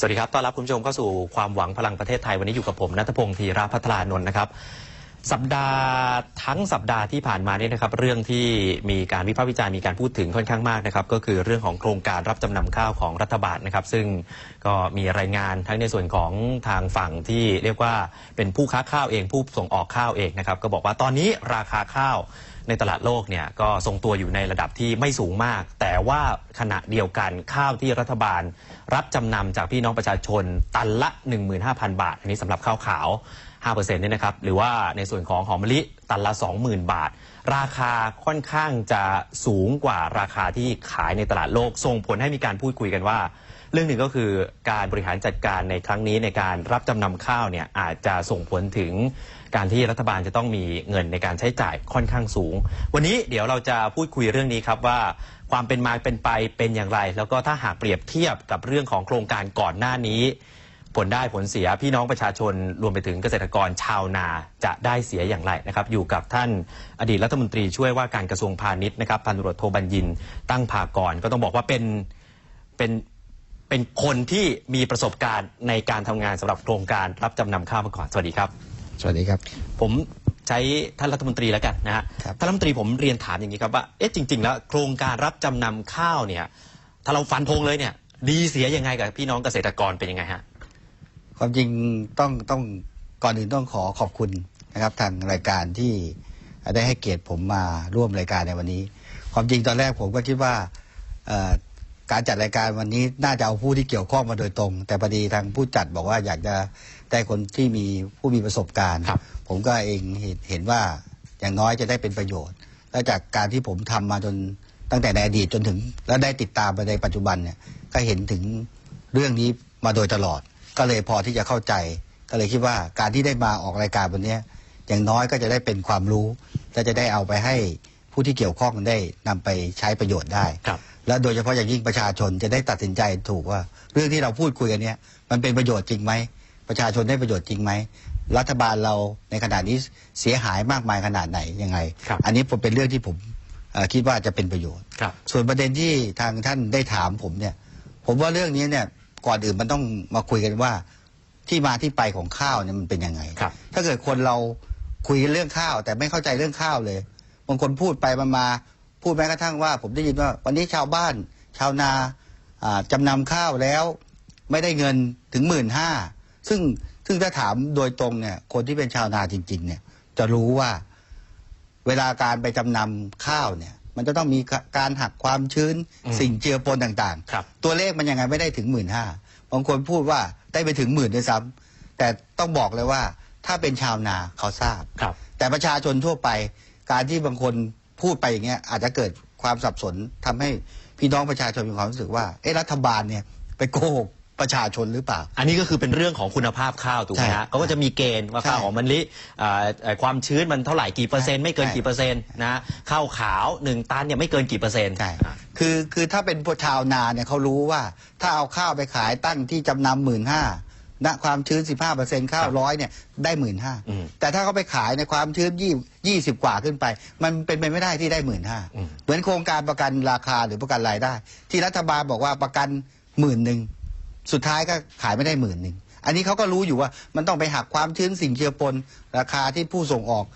สวัสดีครับต้อนรับคุณผู้ชมเข้าสู่ความหวังพลังประเทศไทย วันนี้อยู่กับผมนัทพงศ์ธีระพัฒนานนท์นะครับ สัปดาห์ทั้งสัปดาห์ที่ผ่านมาเนี่ยนะครับ เรื่องที่มีการวิพากษ์วิจารณ์มีการพูดถึงค่อนข้างมากนะครับ ก็คือเรื่องของโครงการรับจำนำข้าวของรัฐบาลนะครับ ซึ่งก็มีรายงานทั้งในส่วนของทางฝั่งที่เรียกว่าเป็นผู้ค้าข้าวเองผู้ส่งออกข้าวเองนะครับ ก็บอกว่าตอนนี้ราคาข้าว ในตลาดโลกเนี่ยก็ทรงตัวอยู่ในระดับที่ไม่สูงมาก แต่ว่าขณะเดียวกันข้าวที่รัฐบาล รับจำนำจากพี่น้องประชาชนตันละ 15,000 บาท อันนี้สำหรับข้าวขาว 5%เนี่ยนะครับหรือว่าในส่วนของหอมมะลิตันละ 20,000 บาท ราคาค่อนข้างจะสูงกว่าราคาที่ขายในตลาดโลกส่งผลให้มีการพูดคุยกันว่า เรื่องหนึ่งก็คือการบริหารจัดการในครั้งนี้ในการรับจำนำข้าวเนี่ยอาจจะส่งผลถึงการที่รัฐบาลจะต้องมีเงินในการใช้จ่ายค่อนข้างสูง วันนี้เดี๋ยวเราจะพูดคุยเรื่องนี้ครับว่าความเป็นมาเป็นไปเป็นอย่างไร แล้วก็ถ้าหากเปรียบเทียบกับเรื่องของโครงการก่อนหน้านี้ ผลได้ผลเสียพี่น้องประชาชนรวมไปถึงเกษตรกรชาวนาจะได้เสียอย่างไรนะครับ อยู่กับท่านอดีตรัฐมนตรีช่วยว่าการกระทรวงพาณิชย์นะครับพันตรวจโทบัญญินตั้งภากรก็ต้องบอกว่าเป็นเป็น เป็นคนที่มีประสบการณ์ในการทำงานสำหรับโครงการรับจำนำข้าวมาก่อน สวัสดีครับ สวัสดีครับ ผมใช้ท่านรัฐมนตรีแล้วกันนะฮะครับ ท่านรัฐมนตรีผมเรียนถามอย่างนี้ครับว่าเอ๊ะจริง ๆ แล้วโครงการรับจำนำข้าวเนี่ย ถ้าเราฟันธงเลยเนี่ย ดีเสียยังไงกับพี่น้องเกษตรกรเป็นยังไงฮะ ความจริงต้องต้องก่อนอื่นต้องขอขอบคุณนะครับทางรายการที่ได้ให้เกียรติผมมาร่วมรายการในวันนี้ ความจริงตอนแรกผมก็คิดว่าเอ่อ การจัดรายการวันนี้น่าจะเอาผู้ที่เกี่ยวข้องมาโดยตรง แต่พอดีทางผู้จัดบอกว่าอยากจะได้คนที่มีผู้มีประสบการณ์ครับผมก็เองเห็นเห็นว่าอย่างน้อยจะได้เป็นประโยชน์ และจากการที่ผมทำมาจนตั้งแต่ในอดีตจนถึง แล้วได้ติดตามไปในปัจจุบันเนี่ยก็เห็นถึงเรื่องนี้มาโดยตลอด ก็เลยพอที่จะเข้าใจ ก็เลยคิดว่าการที่ได้มาออกรายการวันเนี้ยอย่างน้อยก็จะได้เป็นความรู้และจะได้เอาไปให้ ผู้ที่เกี่ยวข้องได้นำไปใช้ประโยชน์ได้ครับและโดยเฉพาะอย่างยิ่งประชาชนจะได้ตัดสินใจถูกว่า เรื่องที่เราพูดคุยกันเนี้ยมันเป็นประโยชน์จริงไหมประชาชนได้ประโยชน์จริงไหมรัฐบาลเราในขณะนี้เสียหายมากมายขนาดไหนยังไงครับอันนี้ผมเป็นเรื่องที่ผมเอ่อคิดว่าจะเป็นประโยชน์ครับส่วนประเด็นที่ทางท่านได้ถามผมเนี่ย ผมว่าเรื่องนี้เนี่ยก่อนอื่นมันต้องมาคุยกันว่าที่มาที่ไปของข้าวเนี่ยมันเป็นยังไงครับถ้าเกิดคนเราคุยกันเรื่องข้าว แต่ไม่เข้าใจเรื่องข้าวเลย บางคนพูดไปมามา พูดแม้กระทั่งว่า ผมได้ยินว่า วันนี้ชาวบ้าน ชาวนาอ่าจำนำข้าวแล้ว ไม่ได้เงินถึงหมื่นห้าซึ่งซึ่งถ้าถามโดยตรงเนี่ย คนที่เป็นชาวนาจริง ๆ เนี่ย จะรู้ว่าเวลาการไปจำนำข้าวเนี่ย มันจะต้องมีการหักความชื้นอืมสิ่งเจือปนต่างครับตัวเลขมันยังไงไม่ได้ถึงหมื่นห้าบางคนพูดว่าได้ไปถึงหมื่นด้วยซ้ำแต่ต้องบอกเลยว่าถ้าเป็นชาวนาเขาทราบครับ แต่ประชาชนทั่วไป การที่บางคนพูดไปอย่างเงี้ยอาจจะเกิดความสับสนทำให้พี่น้องประชาชนมีความรู้สึกว่าเอ๊ะรัฐบาลเนี่ยไปโกหกประชาชนหรือเปล่า อันนี้ก็คือเป็นเรื่องของคุณภาพข้าวถูกไหมใช่ฮะเขาก็จะมีเกณฑ์ว่าใช่ข้าวหอมมะลิอ่าเอ่อความชื้นมันเท่าไหร่กี่เปอร์เซ็นต์ไม่เกินใช่กี่เปอร์เซ็นต์นะข้าวขาวหนึ่งตันเนี่ยไม่เกินกี่เปอร์เซ็นต์ใช่อะคือคือถ้าเป็นพวกชาวนาเนี่ยเขารู้ว่า ถ้าเอาข้าวไปขายตั้งที่จำนำหมื่นห้า ณความชื้น 15เปอร์เซ็นต์ข้าวร้อยเนี่ยได้หมื่นห้าอืมแต่ถ้าเขาไปขายในความชื้นยี่ยี่สิบกว่าขึ้นไป มันเป็นไปไม่ได้ที่ได้หมื่นห้าอืมเหมือนโครงการประกันราคาหรือประกันรายได้ ที่รัฐบาลบอกว่าประกันหมื่นหนึ่งสุดท้ายก็ขายไม่ได้หมื่นหนึ่งอันนี้เขาก็รู้อยู่ว่ามันต้องไปหักความชื้นสิ่งเจือปนราคาที่ผู้ส่งออก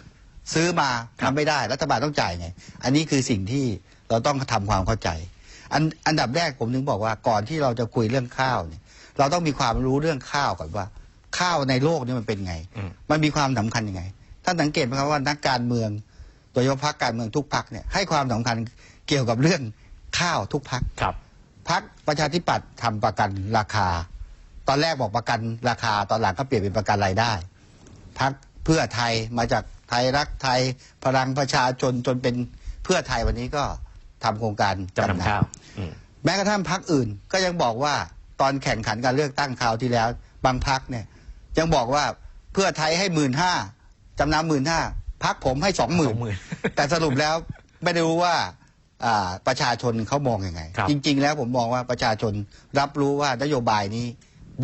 ซื้อมาครับทำไม่ได้รัฐบาลต้องจ่ายไง อันนี้คือสิ่งที่เราต้องทำความเข้าใจ อันอันดับแรกผมถึงบอกว่าก่อนที่เราจะคุยเรื่องข้าวเนี่ย เราต้องมีความรู้เรื่องข้าวก่อนว่า ข้าวในโลกนี้มันเป็นไงอืมมันมีความสำคัญยังไงท่านสังเกตไหมครับว่านักการเมืองโดยเฉพาะพรรคการเมืองทุกพรรคเนี่ยให้ความสำคัญเกี่ยวกับเรื่องข้าวทุกพรรคครับพรรคประชาธิปัตย์ทำประกันราคา ตอนแรกบอกประกันราคา ตอนหลังก็เปลี่ยนเป็นประกันรายได้พรรคเพื่อไทยมาจากไทยรักไทยพลังประชาชนจนเป็นเพื่อไทยวันนี้ก็ทำโครงการจำนำข้าวอืมแม้กระทั่งพรรคอื่นก็ยังบอกว่า ตอนแข่งขันการเลือกตั้งคราวที่แล้ว บางพรรคเนี่ยยังบอกว่าเพื่อไทยให้หมื่นห้าจำนำหมื่นห้าพรรคผมให้สองหมื่น20,000แต่สรุปแล้วไม่ได้รู้ว่าอ่าประชาชนเขามองอยังไงครับจริง ๆ แล้วผมมองว่าประชาชนรับรู้ว่านโยบายนี้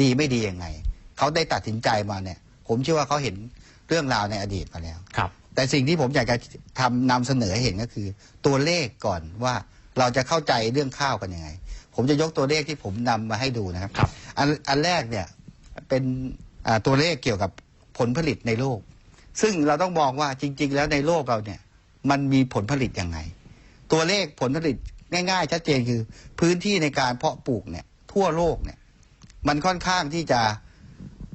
ดีไม่ดียังไงเขาได้ตัดสินใจมาเนี่ย ผมเชื่อว่าเขาเห็นเรื่องราวในอดีตมาแล้วครับ แต่สิ่งที่ผมอยากจะทำนำเสนอให้เห็นก็คือ ตัวเลขก่อนว่าเราจะเข้าใจเรื่องข้าวกันยังไง ผผมจะยกตัวเลขที่ผมนำมาให้ดูนะครับ ครับ อันอันแรกเนี่ยเป็นอ่าตัวเลขเกี่ยวกับผลผลิตในโลก ซึ่งเราต้องมองว่าจริง ๆ แล้วในโลกเราเนี่ยมันมีผลผลิตยังไง ตัวเลขผลผลิตง่าย ๆ ชัดเจนคือพื้นที่ในการเพาะปลูกเนี่ยทั่วโลกเนี่ยมันค่อนข้างที่จะ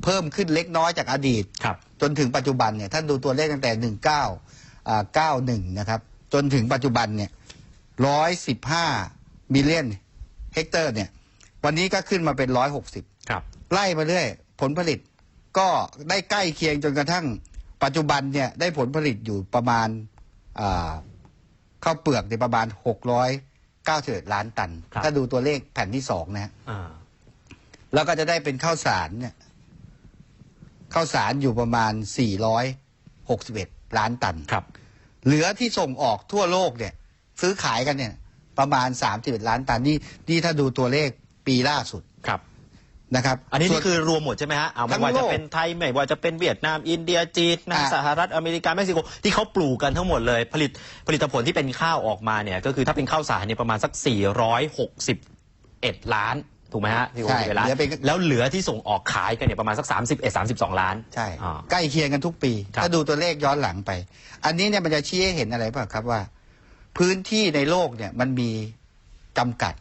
เพิ่มขึ้นเล็กน้อยจากอดีต ครับ จนถึงปัจจุบันเนี่ยท่านดูตัวเลขตั้งแต่หนึ่งเก้าเก้าหนึ่งนะครับ จนถึงปัจจุบันเนี่ยร้อยสิบห้ามิลเลียน เฮกเตอร์เนี่ย วันนี้ก็ขึ้นมาเป็นร้อยหกสิบครับ ไล่มาเรื่อย ผลผลิตก็ได้ใกล้เคียงจนกระทั่งปัจจุบันเนี่ยได้ผลผลิตอยู่ประมาณอ่าข้าวเปลือกในยประมาณหกร้อยเก้าสิบล้านตันครับถ้าดูตัวเลขแผ่นที่สองนะฮะอ่าแล้วก็จะได้เป็นข้าวสารเนี่ยข้าวสารอยู่ประมาณ 461 ล้านตันครับ เหลือที่ส่งออกทั่วโลกเนี่ย ซื้อขายกันเนี่ย ประมาณ31ล้านตันนี่นี่ถ้าดูตัวเลขปีล่าสุดครับ นะครับอันนี้ส่ว นี่คือรวมหมดใช่ไหมฮะเอาไม่ทั้งว่าโลจะกเป็นไทยไม่ว่าจะเป็นเวียดนาม อินเดียจีนนะอ่า สหรัฐอเมริกาเม็กซิโกที่เขาปลูกกันทั้งหมดเลย ผลิตผลิตผลที่เป็นข้าวออกมาเนี่ยก็คือถ้าเป็นข้าวสารเนี่ยประมาณสัก 461 ล้านถูกไหมฮะใช่461ล้านเหลือเป็น แล้วเหลือที่ส่งออกขายกันเนี่ยประมาณสัก 31 32 ล้านใช่อ่า ใกล้เคียงกันทุกปี ครับ ถ้าดูตัวเลขย้อนหลังไป อันนี้เนี่ยมันจะชี้ให้เห็นอะไรเปล่าครับว่า พื้นที่ในโลกเนี่ยมันมีจำกัด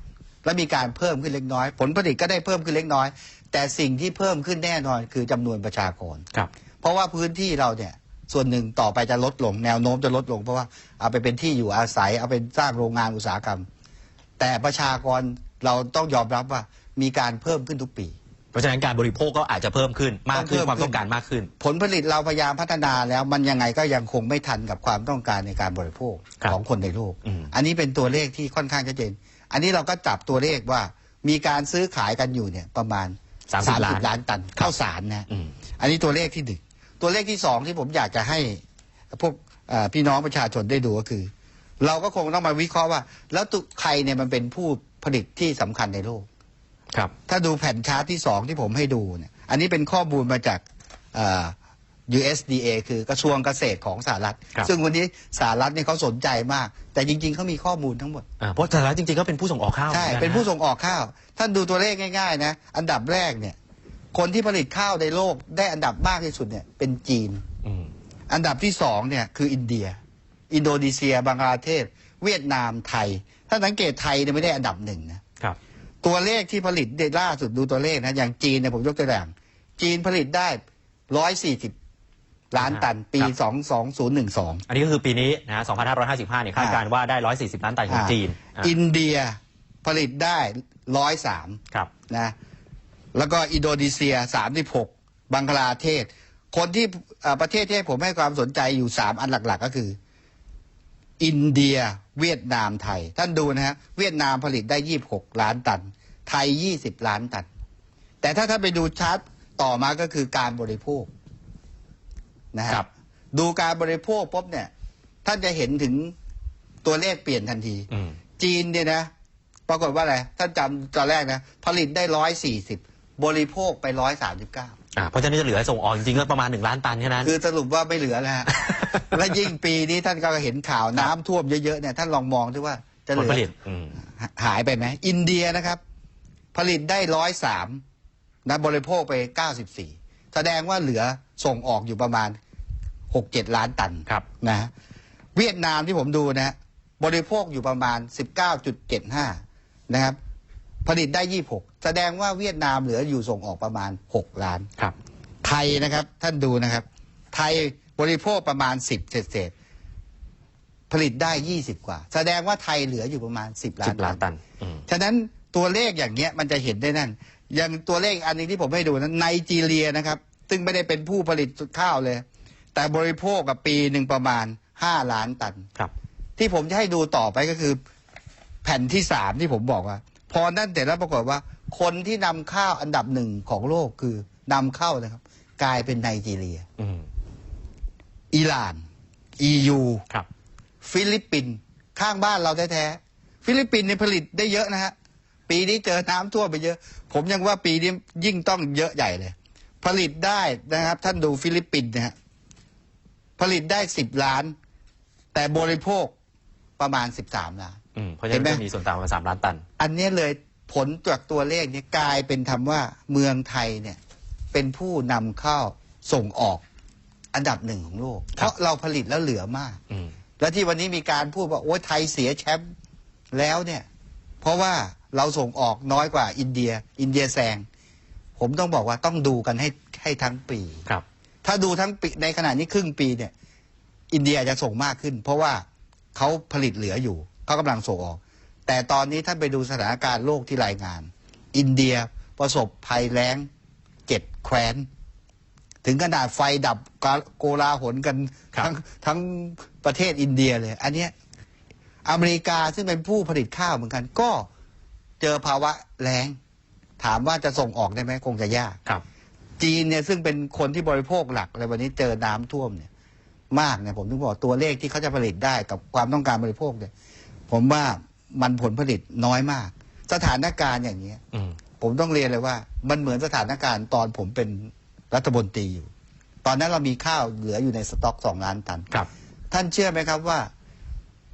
และมีการเพิ่มขึ้นเล็กน้อย ผลผลิตก็ได้เพิ่มขึ้นเล็กน้อย แต่สิ่งที่เพิ่มขึ้นแน่นอนคือจำนวนประชากรครับ เพราะว่าพื้นที่เราเนี่ยส่วนหนึ่งต่อไปจะลดลง แนวโน้มจะลดลง เพราะว่าเอาไปเป็นที่อยู่อาศัย เอาไปสร้างโรงงานอุตสาหกรรม แต่ประชากรเราต้องยอมรับว่ามีการเพิ่มขึ้นทุกปี เพราะฉะนั้นการบริโภคก็อาจจะเพิ่มขึ้นมากขึ้นต้องเพิ่ม ความต้องการมากขึ้น ผลผลิตเราพยายามพัฒนาแล้วมันยังไงก็ยังคงไม่ทันกับความต้องการในการบริโภคครับของคนในโลกอืมอันนี้เป็นตัวเลขที่ค่อนข้างชัดเจน อันนี้เราก็จับตัวเลขว่ามีการซื้อขายกันอยู่เนี่ยประมาณ30 ล้าน ล้านตันข้าวสารนะ อืม อันนี้ตัวเลขที่หนึ่งตัวเลขที่สองที่ผมอยากจะให้พวกเอ่อพี่น้องประชาชนได้ดูก็คือ เราก็คงต้องมาวิเคราะห์ว่า แล้วตุใครเนี่ยมันเป็นผู้ผลิตที่สำคัญในโลก ครับ ถ้าดูแผ่นชาร์ตที่สองที่ผมให้ดูเนี่ย อันนี้เป็นข้อมูลมาจากเอ่อ USDA คือกระทรวงเกษตรของสหรัฐ ครับ ซึ่งวันนี้สหรัฐเนี่ยเขาสนใจมาก แต่จริง ๆเขามีข้อมูลทั้งหมด อ่าเพราะสหรัฐจริงๆก็เป็นผู้ส่งออกข้าวใช่ หมือกัะเป็นผู้ส่งออกข้าว ท่านดูตัวเลขง่ายๆนะ อันดับแรกเนี่ย คนที่ผลิตข้าวในโลกได้อันดับมากที่สุดเนี่ยเป็นจีน อืมอันดับที่สองเนี่ยคืออินเดีย อินโดนีเซีย บังกลาเทศ เวียดนามไทย ถ้าสังเกตไทยเนี่ยไม่ได้อันดับหนึ่งนะครับ ตัวเลขที่ผลิตได้ล่าสุดดูตัวเลขนะอย่างจีนเนี่ยผมยกตัวอย่าง จีนผลิตได้ร้อยสี่สิบล้านตันปีครับสองสองศูนย์หนึ่งสองอันนี้ก็คือปีนี้นะฮะ2555เนี่ยคาดการณ์ว่าได้ 140 ล้านตันของจีนอะอินเดียผลิตได้ร้อยสามครับนะแล้วก็อินโดนีเซียสามสิบหกบังกลาเทศ คนที่เอ่อประเทศที่ให้ผมให้ความสนใจอยู่สามอันหลัก ๆ ก็คือ อินเดีย เวียดนามไทย ท่านดูนะฮะเวียดนามผลิตได้ยี่บหกล้านตัน ไทยยี่สิบล้านตัน แต่ถ้าท่านไปดูชาร์ตต่อมาก็คือการบริโภคนะฮะครับ ดูการบริโภคปุ๊บเนี่ย ท่านจะเห็นถึงตัวเลขเปลี่ยนทันทีอืมจีนเนี่ยนะ ปรากฏว่าอะไร ท่านจำตอนแรกนะ ผลิตได้ร้อยสี่สิบบริโภคไปร้อยสามสิบเก้าอ่าเพราะฉะนั้นจะเหลือส่งออกจริงๆก็ประมาณ1ล้านตันแค่นั้น คือสรุปว่าไม่เหลือแล้วฮะ และยิ่งปีนี้ท่านก็เห็นข่าวน้ำท่วมเยอะๆเนี่ยท่านลองมองดูว่าจะเหผลลือผลิตอืม หายไปไหมอินเดียนะครับ ผลิตได้ร้อยสามนะบริโภคไปเก้าสิบสี่แสดงว่าเหลือส่งออกอยู่ประมาณหกเจ็ดล้านตันครับ นะฮะเวียดนามที่ผมดูนะฮะบริโภคอยู่ประมาณ19.75นะครับ ผลิตได้26แสดงว่าเวียดนามเหลืออยู่ส่งออกประมาณ6ล้าน ครับ ไทยนะครับท่านดูนะครับ ไทย บริโภคประมาณ 10เศษเศษๆผลิตได้ 20 กว่า แสดงว่าไทยเหลืออยู่ประมาณ 10 ล้าน10ล้านตันอืมฉะนั้นตัวเลขอย่างเงี้ยมันจะเห็นได้นั่น อย่างตัวเลขอันหนึงที่ผมให้ดูนั้นไนจีเรียนะครับ ซึ่งไม่ได้เป็นผู้ผลิตข้าวเลย แต่บริโภคกับปีหนึ่งประมาณ 5 ล้านตันครับ ที่ผมจะให้ดูต่อไปก็คือ แผ่นที่สามที่ผมบอกว่า พอนั่นแต่แล้วปรากฏว่า คนที่นำข้าวอันดับหนึ่งของโลกคือนำเข้านะครับ กลายเป็นไนจีเรีย อืมอิหร่าน EU ครับ ฟิลิปปินส์ข้างบ้านเราแท้ๆฟิลิปปินส์เนี่ยผลิตได้เยอะนะฮะปีนี้เจอน้ำท่วมไปเยอะ ผมยังว่าปีนี้ยิ่งต้องเยอะใหญ่เลย ผลิตได้นะครับ ท่านดูฟิลิปปินส์นะฮะผลิตได้สิบล้าน แต่บริโภคประมาณสิบสามล้านอืมเพราะฉะนั้นเห็นไหมจะมีส่วนต่างประมาณ3ล้านตัน อันเนี้ยเลยผลจากตัวเลขเนี่ยกลายเป็นคำว่าเมืองไทยเนี่ย เป็นผู้นำเข้าส่งออก อันดับหนึ่งของโลก เพราะเราผลิตแล้วเหลือมากอืมแล้วที่วันนี้มีการพูดว่า โอ้ยไทยเสียแชมป์แล้วเนี่ย เพราะว่าเราส่งออกน้อยกว่าอินเดีย อินเดียแซง ผมต้องบอกว่าต้องดูกันให้ให้ทั้งปีครับ ถ้าดูทั้งปีในขณะนี้ครึ่งปีเนี่ย อินเดียจะส่งมากขึ้น เพราะว่าเขาผลิตเหลืออยู่เขากำลังส่งออก แต่ตอนนี้ท่านไปดูสถานการณ์โลกที่รายงาน อินเดียประสบภัยแล้งเจ็ดแคว้น ถึงขนาดไฟดับกาโกลาหลกันครับทั้งทั้งประเทศอินเดียเลย อันเนี้ยอเมริกาซึ่งเป็นผู้ผลิตข้าวเหมือนกัน ก็เจอภาวะแล้งถามว่าจะส่งออกได้ไหมคงจะยากครับ จีนเนี่ยซึ่งเป็นคนที่บริโภคหลักเลยวันนี้เจอน้ำท่วมเนี่ย มากเนี่ยผมถึงบอกตัวเลขที่เขาจะผลิตได้กับความต้องการบริโภคเนี่ย ผมว่ามันผลผลิตน้อยมาก สถานการณ์อย่างเนี้ยอืมผมต้องเรียนเลยว่า มันเหมือนสถานการณ์ตอนผมเป็น รัฐมนตรีอยู่ ตอนนั้นเรามีข้าวเหลืออยู่ในสต็อกสองล้านตันครับ ท่านเชื่อไหมครับว่า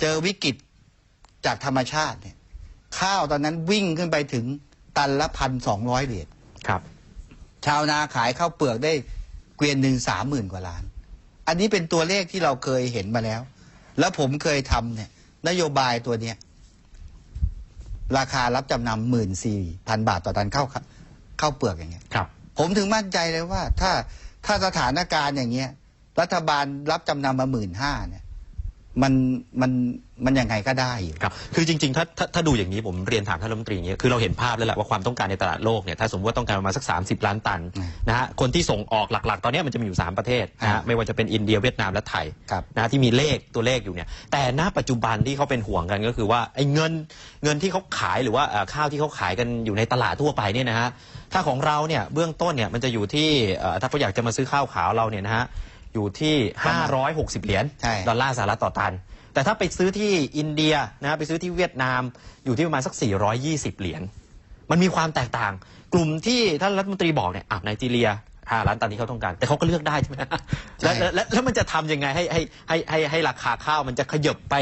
เจอวิกฤตจากธรรมชาติเนี่ย ข้าวตอนนั้นวิ่งขึ้นไปถึงตันละพันสองร้อยเหรียญครับ ชาวนาขายข้าวเปลือกได้เกวียนหนึ่งสามหมื่นกว่าล้าน อันนี้เป็นตัวเลขที่เราเคยเห็นมาแล้ว แล้วผมเคยทำเนี่ย นโยบายตัวเนี้ยราคารับจำนำหมื่นสี่พันบาทต่อตันข้าวข้าวเปลือกอย่างเงี้ยครับ ผมถึงมั่นใจเลยว่า ถ้าถ้าสถานการณ์อย่างเงี้ย รัฐบาลรับจำนำมาหมื่นห้าเนี่ยมันมันมันยังไงก็ได้อยู่ครับคือจริงๆถ้าถ้าถ้าดูอย่างนี้ผมเรียนถามท่านรัฐมนตรีอย่างนี้คือเราเห็นภาพแล้วแหละว่าความต้องการในตลาดโลกเนี่ยถ้าสมมติว่าต้องการประมาณสัก 30 ล้านตันอืมนะฮะคนที่ส่งออกหลักๆ ตอนนี้มันจะมีอยู่ 3 ประเทศนะครัฮะบไม่ว่าจะเป็นอินเดียเวียดนามและไทยครับนะฮะที่มีเลขตัวเลขอยู่เนี่ยแต่ณปัจจุบันที่เขาเป็นห่วงกันก็คือว่าไอ้เงินเงินที่เขาขายหรือว่าเอ่อข้าวที่เขาขายกันอยู่ในตลาดทั่วไปเนี่ยนะฮะ ถ้าของเราเนี่ยเบื้องต้นเนี่ยมันจะอยู่ที่เอ่อถ้าเขาอยากจะมาซื้อข้าวขาวเราเนี่ยนะฮะอยู่ที่ 560 เหรียญใช่ ดอลลาร์สหรัฐต่อตัน แต่ถ้าไปซื้อที่อินเดียนะฮะไปซื้อที่เวียดนามอยู่ที่ประมาณสัก 420 เหรียญ มันมีความแตกต่าง กลุ่มที่ท่านรัฐมนตรีบอกเนี่ยอะไนจีเรียห้าล้านตันที่เขาต้องการ แต่เขาก็เลือกได้ใช่ไหมแล้วแล้วแล้วแล้วมันจะทำยังไงให้ให้ให้ให้ให้ราคาข้าวมันจะขยบไป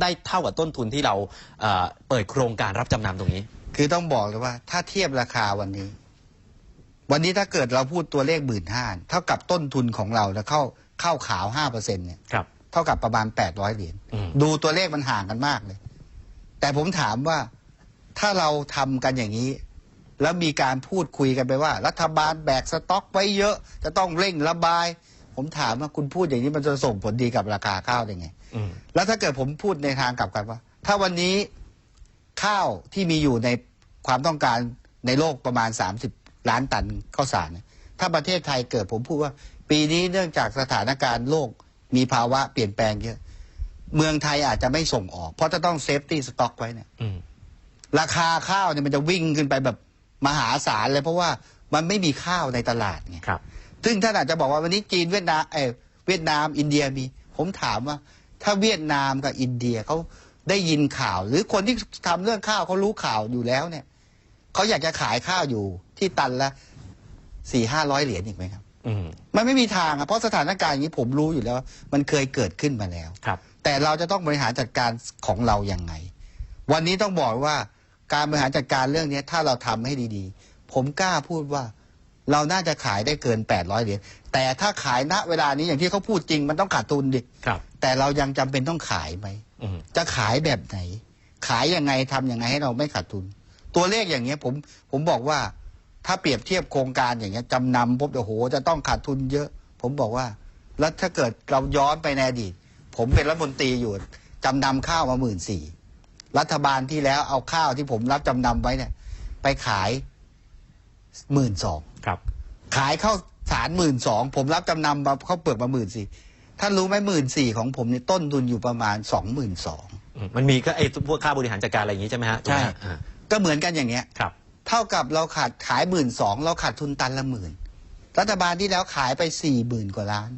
ได้เท่ากับต้นทุนที่เราเอ่อเปิดโครงการรับจำนำตรงนี้ คือต้องบอกเลยว่าถ้าเทียบราคาวันนี้ วันนี้ถ้าเกิดเราพูดตัวเลขหมื่นห้าเท่ากับต้นทุนของเราแล้วเข้าเข้าขาวห้าเปอร์เซ็นเนี่ยครับเท่ากับประมาณแปดร้อยเหรียญอืมดูตัวเลขมันห่างกันมากเลย แต่ผมถามว่าถ้าเราทำกันอย่างนี้ แล้วมีการพูดคุยกันไปว่า รัฐบาลแบกสต็อกไว้เยอะ จะต้องเร่งระบาย ผมถามว่าคุณพูดอย่างนี้มันจะส่งผลดีกับราคาข้าวได้ไงอืมแล้วถ้าเกิดผมพูดในทางกลับกันว่า ถ้าวันนี้ข้าวที่มีอยู่ในความต้องการในโลกประมาณ30 ล้านตันข้าวสารเนี่ยถ้าประเทศไทยเกิดผมพูดว่า ปีนี้เนื่องจากสถานการณ์โลกมีภาวะเปลี่ยนแปลงเยอะ เมืองไทยอาจจะไม่ส่งออก เพราะจะต้องเซฟตี้สต็อกไว้เนี่ยอืมราคาข้าวเนี่ยมันจะวิ่งขึ้นไปแบบมหาศาลเลย เพราะว่ามันไม่มีข้าวในตลาดไงครับ ซึ่งท่านอาจจะบอกว่าวันนี้จีนเวียดนามเออเวียดนามอินเดียมี ผมถามว่า ถ้าเวียดนามกับอินเดียเขาได้ยินข่าว หรือคนที่ทำเรื่องข้าวเขารู้ข่าวอยู่แล้วเนี่ยเขาอยากจะขายข้าวอยู่ ที่ตันละสี่ห้าร้อยเหรียญอีกไหมครับ อืม มันไม่มีทางอะเพราะสถานการณ์อย่างนี้ผมรู้อยู่แล้วว่ามันเคยเกิดขึ้นมาแล้ว ครับ แต่เราจะต้องบริหารจัดการของเราอย่างไง วันนี้ต้องบอกว่าการบริหารจัดการเรื่องนี้ถ้าเราทำให้ดีๆ ผมกล้าพูดว่า เราน่าจะขายได้เกิน 800 เหรียญแต่ถ้าขายณเวลานี้อย่างที่เขาพูดจริงมันต้องขาดทุนดิครับ แต่เรายังจำเป็นต้องขายไหม อืม จะขายแบบไหน ขายยังไงทำยังไงให้เราไม่ขาดทุน ตัวเลขอย่างเงี้ยผมผมบอกว่า ถ้าเปรียบเทียบโครงการอย่างเงี้ยจำนำปุ๊บโอ้โห จะต้องขาดทุนเยอะ ผมบอกว่า แล้วถ้าเกิดเราย้อนไปในอดีต ผมเป็นรัฐมนตรีอยู่จำนำข้าวมาหมื่นสี่รัฐบาลที่แล้วเอาข้าวที่ผมรับจำนำไว้เนี่ย ไปขายหมื่นสองครับ ขายข้าวสารหมื่นสองผมรับจำนำมาข้าวเปลือกมาหมื่นสี่ท่านรู้ไหมหมื่นสี่ของผมเนี่ยต้นทุนอยู่ประมาณสองหมื่นสองอืมมันมีก็ไอ้พวกค่าบริหารจัดการอะไรอย่างนี้ใช่ไหมฮะถูกไหมฮะอ่าก็เหมือนกันอย่างเงี้ยครับ เท่ากับเราขาดขายหมื่นสองเราขาดทุนตันละหมื่นรัฐบาลที่แล้วขายไปสี่หมื่นกว่าล้าน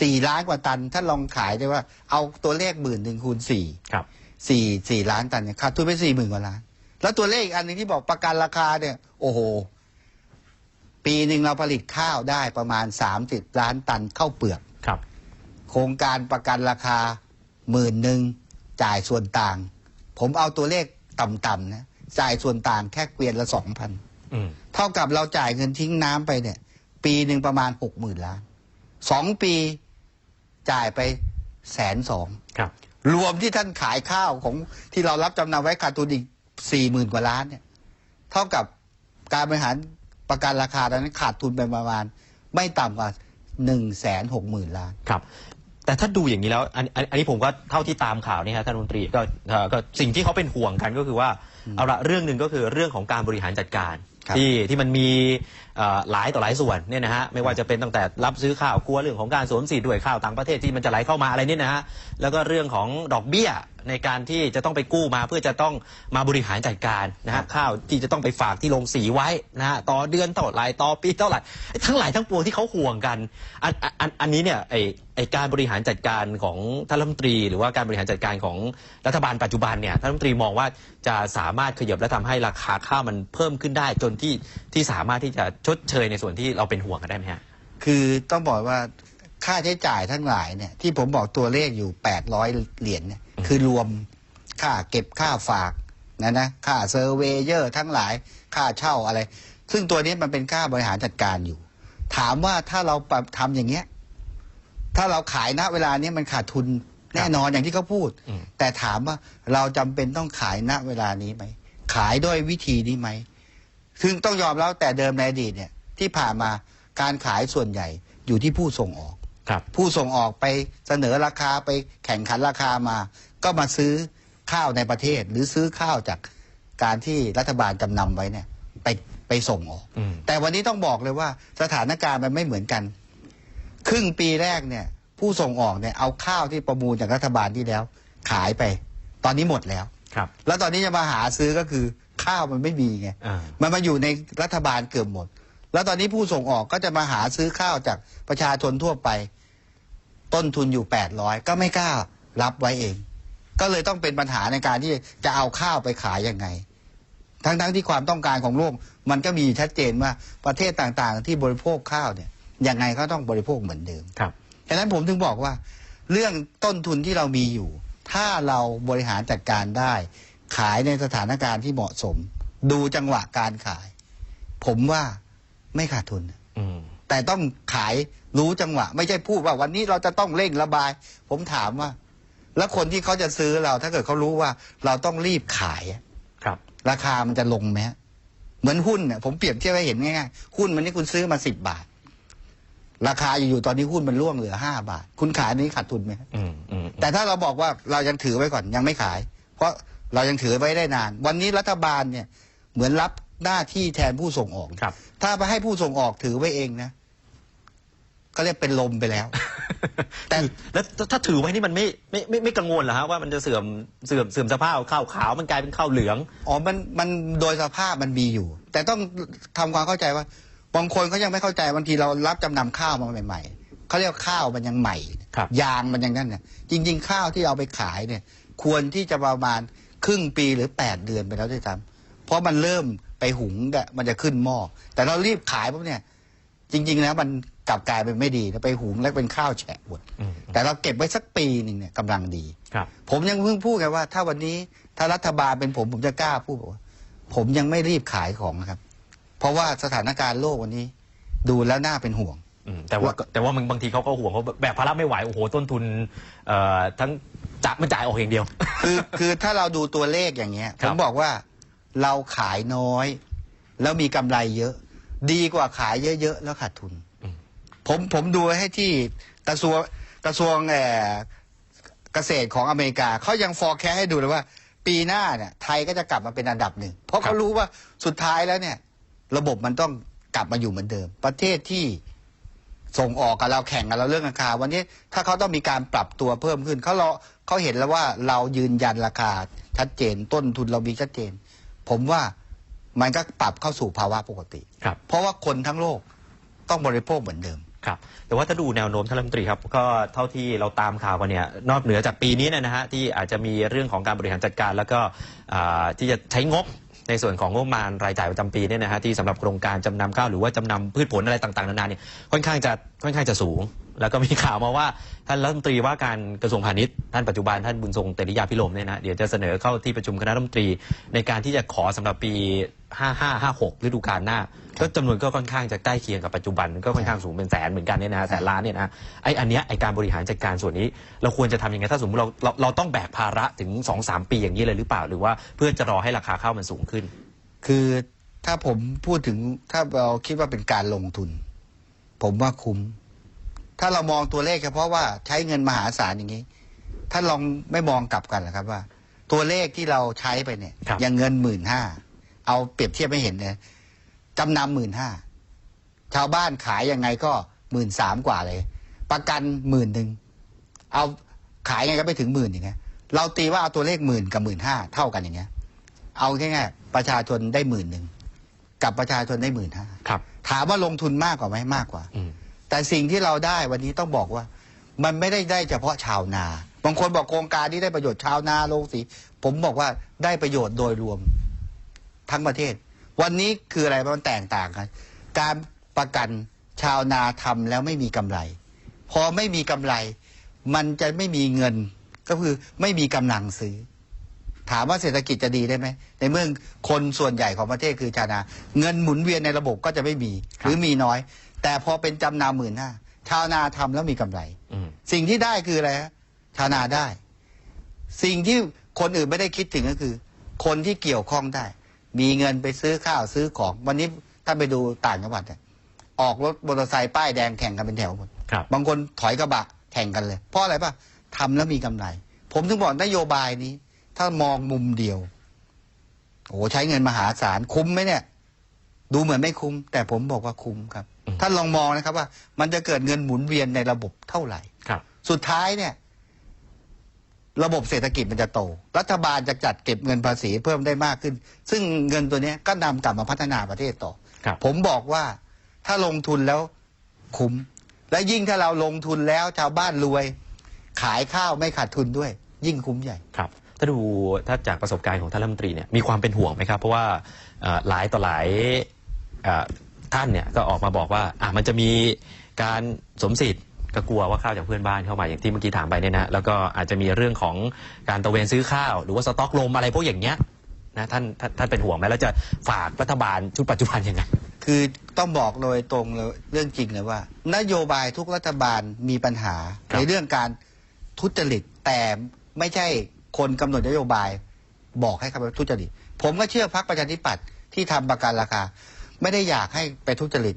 สี่ล้านกว่าตันถ้าลองขายได้ว่า เอาตัวเลขหมื่นหนึ่งคูณสี่ครับสี่สี่ล้านตันเนี่ยขาดทุนไปสี่หมื่นกว่าล้าน แล้วตัวเลขอีกอันหนึ่งที่บอกประกันราคาเนี่ย โอ้โห ปีหนึ่งเราผลิตข้าวได้ประมาณสามสิบล้านตันข้าวเปลือกครับ โครงการประกันราคาหมื่นหนึ่งจ่ายส่วนต่าง ผมเอาตัวเลขต่ำๆนะ จ่ายส่วนต่างแค่เกวียนละสองพันอืมเท่ากับเราจ่ายเงินทิ้งน้ำไปเนี่ย ปีหนึ่งประมาณหกหมื่นล้านสองปีจ่ายไปแสนสองครับรวมที่ท่านขายข้าวของที่เรารับจำนำไว้ขาดทุนอีกสี่หมื่นกว่าล้านเนี่ย เท่ากับการบริหารประกันราคาตอนนั้นขาดทุนไปประมาณ ไม่ต่ำกว่าหนึ่งแสนหกหมื่นล้านครับ แต่ถ้าดูอย่างนี้แล้วอันอันอันนี้ผมก็เท่าที่ตามข่าวนี่ฮะท่านรัฐมนตรีก็เอ่อก็สิ่งที่เขาเป็นห่วงกันก็คือว่าเอาละเรื่องหนึ่งก็คือเรื่องของการบริหารจัดการ ครับ ที่ที่มันมีเอ่อหลายต่อหลายส่วนเนี่ยนะฮะไม่ว่าจะเป็นตั้งแต่รับซื้อข้าวกลัวเรื่องของการสวมสิทธิ์ด้วยข้าวต่างประเทศที่มันจะไหลเข้ามาอะไรเนี่ยนะฮะแล้วก็เรื่องของดอกเบี้ย ในการที่จะต้องไปกู้มาเพื่อจะต้องมาบริหารจัดการนะฮะข้าวที่จะต้องไปฝากที่โรงสีไว้นะฮะต่อเดือนเท่าไหร่ต่อปีเท่าไหร่ไอ้ทั้งหลายทั้งปวงที่เขาห่วงกันอัน อันอันอันนี้เนี่ยไอไอการบริหารจัดการของท่านรัฐมนตรี หรือว่าการบริหารจัดการของรัฐบาลปัจจุบันเนี่ยท่านรัฐมนตรีมองว่าจะสามารถขยับและทำให้ราคาข้าวมันเพิ่มขึ้นได้จนที่ที่สามารถที่จะชดเชยในส่วนที่เราเป็นห่วงกันได้ไหมฮะคือต้องบอกว่าค่าใช้จ่ายทั้งหลายเนี่ยที่ผมบอกตัวเลขอยู่ 800 เหรียญเนี่ย คือรวมค่าเก็บค่าฝากนะนะค่าเซอร์เวเยอร์ทั้งหลายค่าเช่าอะไร ซึ่งตัวนี้มันเป็นค่าบริหารจัดการอยู่ ถามว่าถ้าเราปรับทำอย่างเงี้ย ถ้าเราขายณเวลานี้มันขาดทุนแน่นอนอย่างที่เขาพูดอืมแต่ถามว่าเราจำเป็นต้องขายณเวลานี้ไหมขายด้วยวิธีนี้ไหมซึ่งต้องยอมแล้วแต่เดิมในอดีตเนี่ย ที่ผ่านมาการขายส่วนใหญ่อยู่ที่ผู้ส่งออกครับ ผู้ส่งออกไปเสนอราคาไปแข่งขันราคามา ก็มาซื้อข้าวในประเทศ หรือซื้อข้าวจากการที่รัฐบาลจำนำไว้เนี่ยไปไปส่งออกอืมแต่วันนี้ต้องบอกเลยว่าสถานการณ์มันไม่เหมือนกัน ครึ่งปีแรกเนี่ย ผู้ส่งออกเนี่ยเอาข้าวที่ประมูลจากรัฐบาลที่แล้ว ขายไป ตอนนี้หมดแล้วครับ แล้วตอนนี้จะมาหาซื้อก็คือข้าวมันไม่มีไงอ่ามันมาอยู่ในรัฐบาลเกือบหมด แล้วตอนนี้ผู้ส่งออกก็จะมาหาซื้อข้าวจากประชาชนทั่วไป ต้นทุนอยู่800ก็ไม่กล้ารับไว้เอง ก็เลยต้องเป็นปัญหาในการที่จะเอาข้าวไปขายยังไง ทั้งๆที่ความต้องการของโลก มันก็มีชัดเจนว่าประเทศต่างๆ ที่บริโภคข้าวเนี่ยยังไงก็ต้องบริโภคเหมือนเดิมครับฉะนั้นผมถึงบอกว่า เรื่องต้นทุนที่เรามีอยู่ ถ้าเราบริหารจัดการได้ ขายในสถานการณ์ที่เหมาะสม ดูจังหวะการขาย ผมว่าไม่ขาดทุนอืมแต่ต้องขายรู้จังหวะ ไม่ใช่พูดว่าวันนี้เราจะต้องเร่งระบาย ผมถามว่า แล้วคนที่เขาจะซื้อเราถ้าเกิดเขารู้ว่าเราต้องรีบขายอะครับ ราคามันจะลงไหมฮะเหมือนหุ้นเนี่ยผมเปรียบเทียบให้เห็นง่ายๆหุ้นมันนี่คุณซื้อมาสิบบาท ราคาอยู่ๆตอนนี้หุ้นมันร่วงเหลือห้าบาท คุณขายอันนี้ขาดทุนไหมฮะอืมอืมแต่ถ้าเราบอกว่าเรายังถือไว้ก่อนยังไม่ขาย เพราะเรายังถือไว้ได้นาน วันนี้รัฐบาลเนี่ย เหมือนรับหน้าที่แทนผู้ส่งออกครับ ถ้าไปให้ผู้ส่งออกถือไว้เองนะ ก็เรียกเป็นลมไปแล้ว แต่แล้วถ้าถือไว้นี่มันไม่ไม่ไม่ไม่กังวลเหรอฮะว่ามันจะเสื่อมเสื่อมเสื่อมสภาพข้าวขาวมันกลายเป็นข้าวเหลือง อ๋อมันมันโดยสภาพมันมีอยู่ แต่ต้องทำความเข้าใจว่าบางคนเขายังไม่เข้าใจบางทีเรารับจำนำข้าวมาใหม่ ๆเขาเรียกว่าข้าวมันยังใหม่ครับยางมันยังนั่นเนี่ยจริง ๆ ข้าวที่เอาไปขายเนี่ย ควรที่จะประมาณครึ่งปีหรือแปดเดือนไปแล้วด้วยซ้ำเพราะมันเริ่มไปหุงเนี่ยมันจะขึ้นหม้อแต่เรารีบขายปุ๊บเนี่ย จริง ๆ แล้วมัน กลับกลายเป็นไม่ดีนะไปหุงแล้วเป็นข้าวแฉะหมดอืมแต่เราเก็บไว้สักปีหนึ่งเนี่ยกำลังดีครับผมยังเพิ่งพูดกันว่า ถ้าวันนี้ถ้ารัฐบาลเป็นผมผมจะกล้าพูดบอกว่า ผมยังไม่รีบขายของนะครับ เพราะว่าสถานการณ์โลกวันนี้ ดูแล้วน่าเป็นห่วงอืมแต่ว่าแต่ว่ามันบางทีเขาก็ห่วงเขาแบกภาระไม่ไหวโอ้โหต้นทุนเอ่อทั้งจะมันจ่ายออกอย่างเดียว คือคือถ้าเราดูตัวเลขอย่างเงี้ยคผรับมบอกว่าเราขายน้อย แล้วมีกำไรเยอะ ดีกว่าขายเยอะๆแล้วขาดทุน ผมผมดูให้ที่กระทรวงกระทรวงเอ่อเกษตรของอเมริกาเขายังฟอร์แคสให้ดูเลยว่า ปีหน้าเนี่ยไทยก็จะกลับมาเป็นอันดับหนึ่งเพราะครัเขาบรู้ว่าสุดท้ายแล้วเนี่ย ระบบมันต้องกลับมาอยู่เหมือนเดิม ประเทศที่ส่งออกกับเราแข่งกับเราเรื่องราคา วันนี้ถ้าเขาต้องมีการปรับตัวเพิ่มขึ้นเขาเราเขาเห็นแล้วว่าเรายืนยันราคาชัดเจน ต้นทุนเรามีชัดเจน ผมว่ามันก็ปรับเข้าสู่ภาวะปกติครับเพราะว่าคนทั้งโลกต้องบริโภคเหมือนเดิม ครับแต่ว่าถ้าดูแนวโน้มท่านรัฐมนตรีครับก็เท่าที่เราตามข่าวกันเนี่ยนอกเหนือจากปีนี้เนยนะฮะที่อาจจะมีเรื่องของการบริหารจัดการ แล้วก็อ่าที่จะใช้งบในส่วนของงบประมาณรายจ่ายประจำปีเนี่ยนะฮะที่สำหรับโครงการจำนำข้าวหรือว่าจำนำพืชผลอะไรต่างๆนานาเนี่ยค่อนข้างจะค่อนข้างจะสูงแล้วก็มีข่าวมาว่าท่านรัฐมนตรีว่าการกระทรวงพาณิชย์ท่านปัจจุบันท่านบุญทรงเตริยาพิรมเนี่ยนะเดี๋ยวจะเสนอเข้าที่ประชุมคณะรัฐมนตรี ในการที่จะขอสำหรับปี 5556ฤดูกาลหน้า ก็จำนวนก็ค่อนข้างจะใกล้เคียงกับปัจจุบันก็ค่อนข้างสูงเป็นแสนเหมือนกันเนี่ยนะแสนล้านเนี่ยนะไออันเนี้ยไอการบริหารจัดการส่วนนี้ เราควรจะทำยังไงถ้าสมมติเราเราเราต้องแบกภาระถึง 2-3 ปีอย่างนี้เลยหรือเปล่า หรือว่าเพื่อจะรอให้ราคาข้าวมันสูงขึ้น คือถ้าผมพูดถึงถ้าเราคิดว่าเป็นการลงทุน ผมว่าคุ้ม ถ้าเรามองตัวเลขเฉพาะว่าใช้เงินมหาศาลอย่างนี้ท่านลองไม่มองกลับกันเหรอครับว่า ตัวเลขที่เราใช้ไปเนี่ยครับอย่างเงินหมื่นห้าเอาเปรียบเทียบให้เห็นเลยจำนำหมื่นห้าชาวบ้านขายยังไงก็หมื่นสามกว่าเลย ประกันหมื่นหนึ่งเอาขายยังไงก็ไม่ถึงหมื่นอย่างเงี้ย เราตีว่าเอาตัวเลขหมื่นกับหมื่นห้าเท่ากันอย่างเงี้ย เอาง่ายๆประชาชนได้หมื่นหนึ่งกับประชาชนได้หมื่นห้าครับถามว่าลงทุนมากกว่าไหมมากกว่าอืม แต่สิ่งที่เราได้วันนี้ต้องบอกว่า มันไม่ได้ได้เฉพาะชาวนาบางคนบอกโครงการนี้ได้ประโยชน์ชาวนาลงสี ผมบอกว่าได้ประโยชน์โดยรวมทั้งประเทศ วันนี้คืออะไรมันแตกต่างกัน การประกันชาวนาทำแล้วไม่มีกำไร พอไม่มีกำไร มันจะไม่มีเงิน ก็คือไม่มีกำลังซื้อ ถามว่าเศรษฐกิจจะดีได้ไหมในเมื่อคนส่วนใหญ่ของประเทศคือชาวนา เงินหมุนเวียนในระบบก็จะไม่มีหรือมีน้อย แต่พอเป็นจำนำหมื่นห้าชาวนาทำแล้วมีกำไร อืม สิ่งที่ได้คืออะไรฮะชาวนาได้ สิ่งที่คนอื่นไม่ได้คิดถึงก็คือ คนที่เกี่ยวข้องได้ มีเงินไปซื้อข้าวซื้อของ วันนี้ถ้าไปดูต่างจังหวัดเนี่ยออกรถมอเตอร์ไซค์ป้ายแดงแข่งกันเป็นแถวหมดครับ บางคนถอยกระบะแข่งกันเลย เพราะอะไรป่ะทำแล้วมีกำไร ผมถึงบอกนโยบายนี้ ถ้ามองมุมเดียวโอ้โหใช้เงินมหาศาลคุ้มไหมเนี่ย ดูเหมือนไม่คุ้ม แต่ผมบอกว่าคุ้มครับอืม ท่านลองมองนะครับว่า มันจะเกิดเงินหมุนเวียนในระบบเท่าไหร่ครับ สุดท้ายเนี่ย ระบบเศรษฐกิจมันจะโต รัฐบาลจะจัดเก็บเงินภาษีเพิ่มได้มากขึ้น ซึ่งเงินตัวเนี้ยก็นำกลับมาพัฒนาประเทศต่อครับผมบอกว่าถ้าลงทุนแล้วคุ้ม และยิ่งถ้าเราลงทุนแล้วชาวบ้านรวย ขายข้าวไม่ขาดทุนด้วย ยิ่งคุ้มใหญ่ครับถ้าดูถ้าจากประสบการณ์ของท่านรัฐมนตรีเนี่ยมีความเป็นห่วงไหมครับ เพราะว่าเอ่อหลายต่อหลายเอ่อ ท่านเนี่ยก็ออกมาบอกว่าอะมันจะมีการสวมสิทธิ์ก็กลัวว่าข้าวจากเพื่อนบ้านเข้ามาอย่างที่เมื่อกี้ถามไปเนี่ยนะแล้วก็อาจจะมีเรื่องของการตระเวนซื้อข้าว หรือว่าสต็อกลมอะไรพวกอย่างเงี้ยนะท่านท่านท่านเป็นห่วงไหมแล้วจะฝากรัฐบาลชุดปัจจุบันยังไงคือต้องบอกโดยตรงเลยเรื่องจริงเลยว่า นโยบายทุกรัฐบาลมีปัญหาครับในเรื่องการทุจริตแต่ไม่ใช่คนกำหนดนโยบาย บอกให้เขาไปทุจริตผมก็เชื่อพักประชาธิปัตย์ที่ทำประกันราคา ไม่ได้อยากให้ไปทุจริต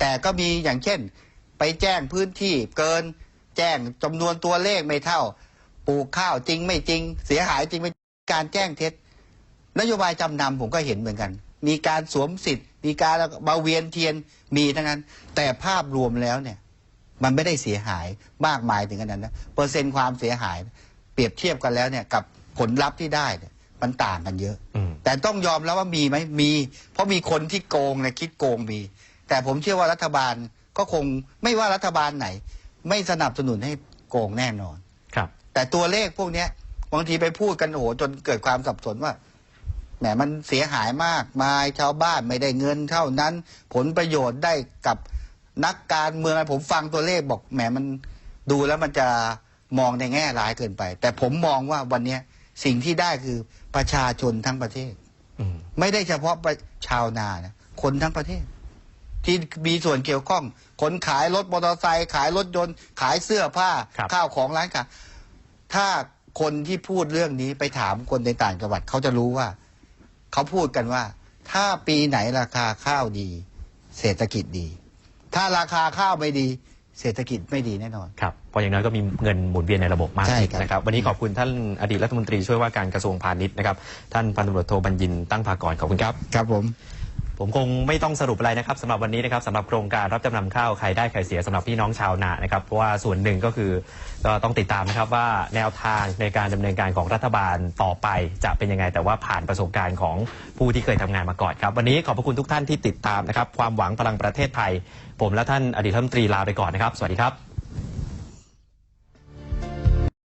แต่ก็มีอย่างเช่น ไปแจ้งพื้นที่เกิน แจ้งจำนวนตัวเลขไม่เท่า ปลูกข้าวจริงไม่จริง เสียหายจริงไม่การแจ้งเท็จ นโยบายจำนำผมก็เห็นเหมือนกัน มีการสวมสิทธิ์ มีการมาเวียนเทียนมีทั้งนั้น แต่ภาพรวมแล้วเนี่ย มันไม่ได้เสียหายมากมายถึงขนาดนั้นเปอร์เซ็นต์ความเสียหาย เปรียบเทียบกันแล้วเนี่ยกับผลลัพธ์ที่ได้เนี่ย มันต่างกันเยอะอืมแต่ต้องยอมแล้วว่ามีไหมมี เพราะมีคนที่โกงเนี่ยคิดโกงมี แต่ผมเชื่อว่ารัฐบาลก็คงไม่ว่ารัฐบาลไหน ไม่สนับสนุนให้โกงแน่นอนครับ แต่ตัวเลขพวกเนี้ยบางทีไปพูดกันโอ้โหจนเกิดความสับสนว่าแหมมันเสียหายมากมายชาวบ้านไม่ได้เงินเท่านั้น ผลประโยชน์ได้กับนักการเมืองผมฟังตัวเลขบอกแหมมันดูแล้วมันจะมองในแง่ร้ายเกินไป แต่ผมมองว่าวันเนี้ย สิ่งที่ได้คือประชาชนทั้งประเทศอืมไม่ได้เฉพาะประชาวนานะคนทั้งประเทศ ที่มีส่วนเกี่ยวข้องคนขายรถมอเตอร์ไซค์ขายรถยนต์ขายเสื้อผ้าครับข้าวของร้านค้าถ้าคนที่พูดเรื่องนี้ไปถามคนในต่างจังหวัดเขาจะรู้ว่า เขาพูดกันว่า ถ้าปีไหนราคาข้าวดี เศรษฐกิจดี ถ้าราคาข้าวไม่ดี เศรษฐกิจไม่ดีแน่นอน ครับเพราะอย่างน้อยก็มีเงินหมุนเวียนในระบบมากใช่ขึ้นครับ นะครับ วันนี้ขอบคุณท่านอดีตรัฐมนตรีช่วยว่าการกระทรวงพาณิชย์นะครับ ท่านพันตำรวจโทบัญญินตั้งภากรขอบคุณครับ ครับผม ผมคงไม่ต้องสรุปอะไรนะครับสำหรับวันนี้นะครับสำหรับโครงการรับจำนำข้าวใครได้ใครเสียสำหรับพี่น้องชาวนานะครับเพราะว่าส่วนหนึ่งก็คือก็ต้องติดตามนะครับว่าแนวทางในการดำเนินการของรัฐบาลต่อไปจะเป็นยังไง แต่ว่าผ่านประสบการณ์ของผู้ที่เคยทำงานมาก่อนครับ วันนี้ขอบพระคุณทุกท่านที่ติดตามนะครับความหวังพลังประเทศไทย ผมและท่านอดีตรัฐมนตรีลาไปก่อนนะครับ สวัสดีครับ